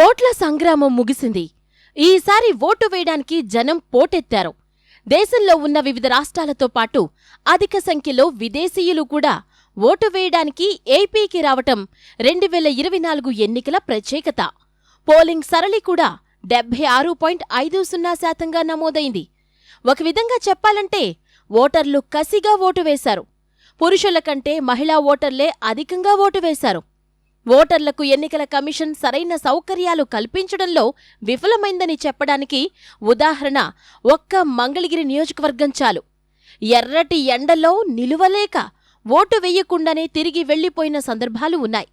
ఓట్ల సంగ్రామం ముగిసింది. ఈసారి ఓటు వేయడానికి జనం పోటెత్తారు. దేశంలో ఉన్న వివిధ రాష్ట్రాలతో పాటు అధిక సంఖ్యలో విదేశీయులు కూడా ఓటు వేయడానికి ఏపీకి రావటం రెండు వేల ఇరవై నాలుగు ఎన్నికల ప్రత్యేకత. పోలింగ్ సరళి కూడా డెబ్బై ఆరు పాయింట్ ఐదు సున్నా శాతంగా నమోదైంది. ఒక విధంగా చెప్పాలంటే ఓటర్లు కసిగా ఓటు వేశారు. పురుషుల కంటే మహిళా ఓటర్లే అధికంగా ఓటు వేశారు. ఓటర్లకు ఎన్నికల కమిషన్ సరైన సౌకర్యాలు కల్పించడంలో విఫలమైందని చెప్పడానికి ఉదాహరణ ఒక్క మంగళగిరి నియోజకవర్గం చాలు. ఎర్రటి ఎండలో నిలువలేక ఓటు వెయ్యకుండానే తిరిగి వెళ్ళిపోయిన సందర్భాలు ఉన్నాయి.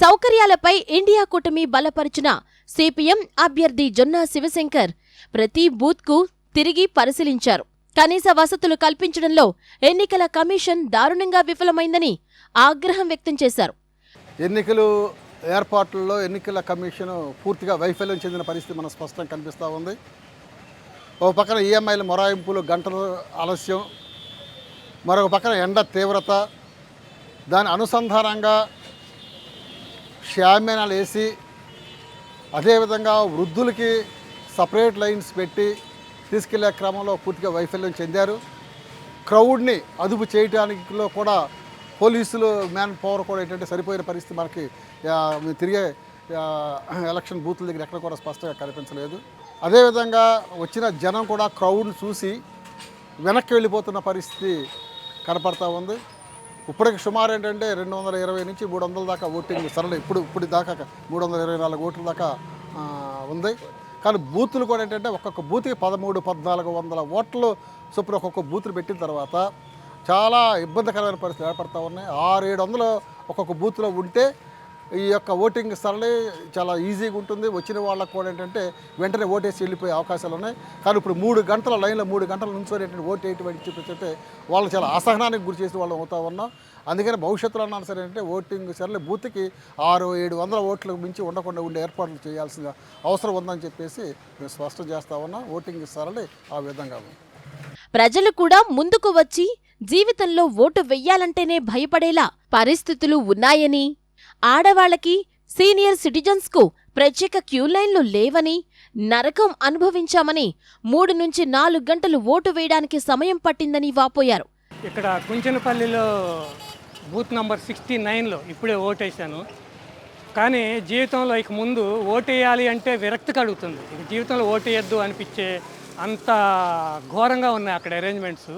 సౌకర్యాలపై ఇండియా కూటమి బలపరిచిన సిపిఎం అభ్యర్థి జొన్నా శివశంకర్ ప్రతి బూత్కు తిరిగి పరిశీలించారు. కనీస వసతులు కల్పించడంలో ఎన్నికల కమిషన్ దారుణంగా విఫలమైందని ఆగ్రహం వ్యక్తం చేశారు. ఎన్నికలు ఏర్పాట్లలో ఎన్నికల కమిషన్ పూర్తిగా వైఫల్యం చెందిన పరిస్థితి మనకు స్పష్టంగా కనిపిస్తూ ఉంది. ఓ పక్కన ఈఎంఐల మొరాయింపులు గంటల ఆలస్యం మరొక పక్కన ఎండ తీవ్రత. దాని అనుసంధానంగా షామ్యానాలు వేసి అదేవిధంగా వృద్ధులకి సపరేట్ లైన్స్ పెట్టి తీసుకెళ్ళే క్రమంలో పూర్తిగా వైఫల్యం చెందారు. క్రౌడ్ని అదుపు చేయడానికిలో కూడా పోలీసులు మ్యాన్ పవర్ కూడా ఏంటంటే సరిపోయిన పరిస్థితి మనకి తిరిగే ఎలక్షన్ బూత్ల దగ్గర ఎక్కడ కూడా స్పష్టంగా కనిపించలేదు. అదేవిధంగా వచ్చిన జనం కూడా క్రౌడ్ని చూసి వెనక్కి వెళ్ళిపోతున్న పరిస్థితి కనపడతా ఉంది. ఇప్పటికి సుమారు ఏంటంటే రెండు వందల ఇరవై నుంచి మూడు వందల దాకా ఓటింగ్ సరళ ఇప్పుడు ఇప్పుడు దాకా మూడు వందల ఇరవై నాలుగు ఓట్ల దాకా ఉంది. కానీ బూతులు కూడా ఏంటంటే ఒక్కొక్క బూత్కి పదమూడు పద్నాలుగు వందల ఓట్లు చొప్పున ఒక్కొక్క బూతులు పెట్టిన తర్వాత చాలా ఇబ్బందికరమైన పరిస్థితులు ఏర్పడతా ఉన్నాయి. ఆరు ఏడు వందలు ఒక్కొక్క బూత్లో ఉంటే ఈ యొక్క ఓటింగ్ సరళి చాలా ఈజీగా ఉంటుంది. వచ్చిన వాళ్ళకు కూడా ఏంటంటే వెంటనే ఓటేసి వెళ్ళిపోయే అవకాశాలు ఉన్నాయి. కానీ ఇప్పుడు మూడు గంటల లైన్లో మూడు గంటల నుంచొని ఏంటంటే ఓటు వేయటువంటి చూపించే వాళ్ళు చాలా అసహనానికి గురి చేసి వాళ్ళు అవుతా ఉన్నాం. అందుకని భవిష్యత్తులో అన్నా సరే అంటే ఓటింగ్ సరళి బూత్కి ఆరు ఏడు వందల ఓట్లకు మించి ఉండకుండా ఉండే ఏర్పాట్లు చేయాల్సిన అవసరం ఉందని చెప్పేసి మేము స్పష్టం చేస్తా ఉన్నాం. ఓటింగ్ సరళి ఆ విధంగా ఉంది. ప్రజలు కూడా ముందుకు వచ్చి జీవితంలో ఓటు వెయ్యాలంటేనే భయపడేలా పరిస్థితులు ఉన్నాయని ఆడవాళ్ళకి సీనియర్ సిటిజన్స్కు ప్రత్యేక క్యూ లైన్లు లేవని నరకం అనుభవించామని మూడు నుంచి నాలుగు గంటలు ఓటు వేయడానికి సమయం పట్టిందని వాపోయారు. ఇక్కడ కుంచనపల్లిలో బూత్ నంబర్ సిక్స్టీ నైన్లో ఇప్పుడే ఓటేశాను. కానీ జీవితంలో ఇక ముందు ఓటేయాలి అంటే విరక్తి కలుగుతుంది. ఇక జీవితంలో ఓటేయద్దు అనిపించే అంత ఘోరంగా ఉన్నాయి అక్కడ అరేంజ్మెంట్స్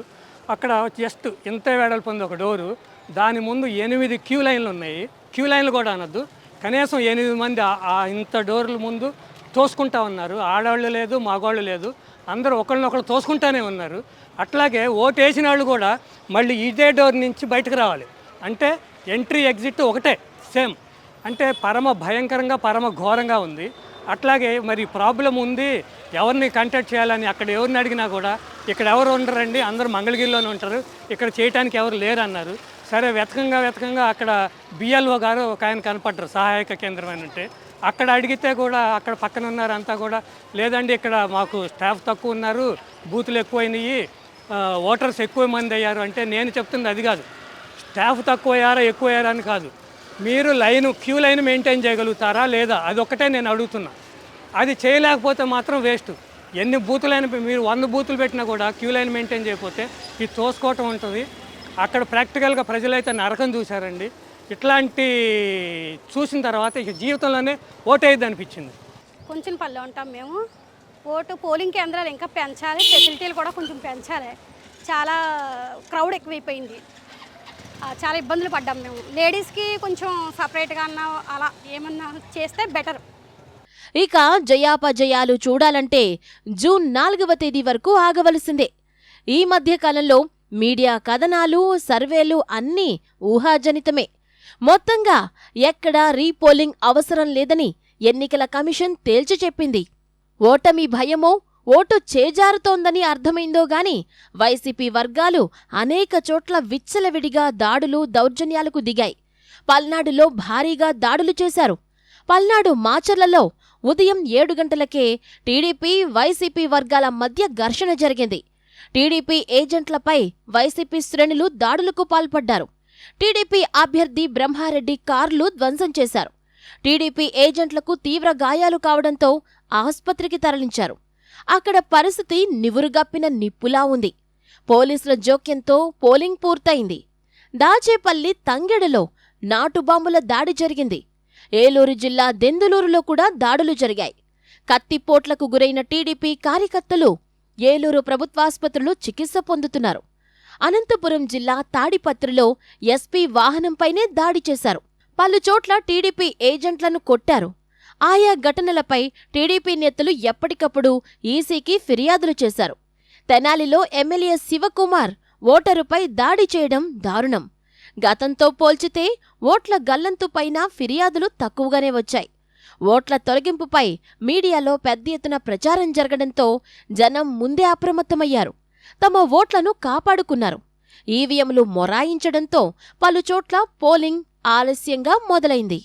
అక్కడ జస్ట్ ఇంత వెడల్పు ఉంది ఒక డోరు. దాని ముందు ఎనిమిది క్యూ లైన్లు ఉన్నాయి. క్యూ లైన్లు కూడా అనొద్దు. కనీసం ఎనిమిది మంది ఆ- ఇంత డోర్ల ముందు తోసుకుంటా ఉన్నారు. ఆడవాళ్ళు లేదు మగవాళ్ళు లేదు. అందరూ ఒకళ్ళనొకళ్ళు తోసుకుంటానే ఉన్నారు. అట్లాగే ఓటు వేసిన వాళ్ళు కూడా మళ్ళీ ఇదే డోర్ నుంచి బయటకు రావాలి. అంటే ఎంట్రీ ఎగ్జిట్ ఒకటే సేమ్. అంటే పరమ భయంకరంగా పరమ ఘోరంగా ఉంది. అట్లాగే మరి ప్రాబ్లం ఉంది ఎవరిని కాంటాక్ట్ చేయాలని అక్కడ ఎవరిని అడిగినా కూడా ఇక్కడ ఎవరు ఉండరండి అందరూ మంగళగిరిలోనే ఉంటారు ఇక్కడ చేయటానికి ఎవరు లేరన్నారు. సరే వెతకంగా వెతకంగా అక్కడ బిఎల్ఓ గారు ఒక ఆయన కనపడ్డారు సహాయక కేంద్రం అని ఉంటే అక్కడ అడిగితే కూడా అక్కడ పక్కన ఉన్నారు అంతా కూడా లేదండి ఇక్కడ మాకు స్టాఫ్ తక్కువ ఉన్నారు బూతులు ఎక్కువైనాయి ఓటర్స్ ఎక్కువ మంది అయ్యారు అంటే నేను చెప్తుంది అది కాదు. స్టాఫ్ తక్కువ అయ్యారా ఎక్కువ అయ్యారా అని కాదు. మీరు లైన్ క్యూ లైన్ మెయింటైన్ చేయగలుగుతారా లేదా? అది ఒకటే నేను అడుగుతున్నా. అది చేయలేకపోతే మాత్రం వేస్ట్. ఎన్ని బూతులైన మీరు వంద బూతులు పెట్టినా కూడా క్యూ లైన్ మెయింటైన్ చేయకపోతే ఇది తోసుకోవటం ఉంటుంది. అక్కడ ప్రాక్టికల్గా ప్రజలైతే నరకం చూశారండి. ఇట్లాంటి చూసిన తర్వాత ఇక జీవితంలోనే అయ్యింది అనిపించింది. కొంచెం పల్లె ఉంటాం మేము. ఓటు పోలింగ్ కేంద్రాలు ఇంకా పెంచాలి ఫెసిలిటీలు కూడా కొంచెం పెంచాలి. చాలా క్రౌడ్ ఎక్కువైపోయింది. చాలా ఇబ్బందులు పడ్డాం మేము. లేడీస్కి కొంచెం సపరేట్గా అన్న అలా ఏమన్నా చేస్తే బెటర్ ఇక జయాపజయాలు చూడాలంటే జూన్ నాలుగవ తేదీ వరకు ఆగవలసిందే. ఈ మధ్య కాలంలో మీడియా కథనాలు సర్వేలు అన్నీ ఊహాజనితమే. మొత్తంగా ఎక్కడా రీపోలింగ్ అవసరం లేదని ఎన్నికల కమిషన్ తేల్చి చెప్పింది. ఓటమి భయమో ఓటు చేజారుతోందని అర్థమైందో గాని వైసీపీ వర్గాలు అనేక చోట్ల విచ్చలవిడిగా దాడులు దౌర్జన్యాలకు దిగాయి. పల్నాడులో భారీగా దాడులు చేశారు. పల్నాడు మాచర్లలో ఉదయం ఏడు గంటలకే టీడీపీ వైసీపీ వర్గాల మధ్య ఘర్షణ జరిగింది. టీడీపీ ఏజెంట్లపై వైసీపీ శ్రేణులు దాడులకు పాల్పడ్డారు. టీడీపీ అభ్యర్థి బ్రహ్మారెడ్డి కార్లు ధ్వంసం చేశారు. టీడీపీ ఏజెంట్లకు తీవ్ర గాయాలు కావడంతో ఆస్పత్రికి తరలించారు. అక్కడ పరిస్థితి నివురుగప్పిన నిప్పులా ఉంది. పోలీసుల జోక్యంతో పోలింగ్ పూర్తయింది. దాచేపల్లి తంగెడలో నాటుబాంబుల దాడి జరిగింది. ఏలూరు జిల్లా దెందులూరులో కూడా దాడులు జరిగాయి. కత్తిపోట్లకు గురైన టీడీపీ కార్యకర్తలు ఏలూరు ప్రభుత్వాసుపత్రిలో చికిత్స పొందుతున్నారు. అనంతపురం జిల్లా తాడిపత్రిలో ఎస్పీ వాహనంపైనే దాడి చేశారు. పలుచోట్ల టీడీపీ ఏజెంట్లను కొట్టారు. ఆయా ఘటనలపై టీడీపీ నేతలు ఎప్పటికప్పుడు ఈసీకి ఫిర్యాదులు చేశారు. తెనాలిలో ఎమ్మెల్యే శివకుమార్ ఓటరుపై దాడి చేయడం దారుణం. గతంతో పోల్చితే ఓట్ల గల్లంతుపైన ఫిర్యాదులు తక్కువగానే వచ్చాయి. ఓట్ల తొలగింపుపై మీడియాలో పెద్ద ఎత్తున ప్రచారం జరగడంతో జనం ముందే అప్రమత్తమయ్యారు. తమ ఓట్లను కాపాడుకున్నారు. ఈవీఎంలు మొరాయించడంతో పలుచోట్ల పోలింగ్ ఆలస్యంగా మొదలైంది.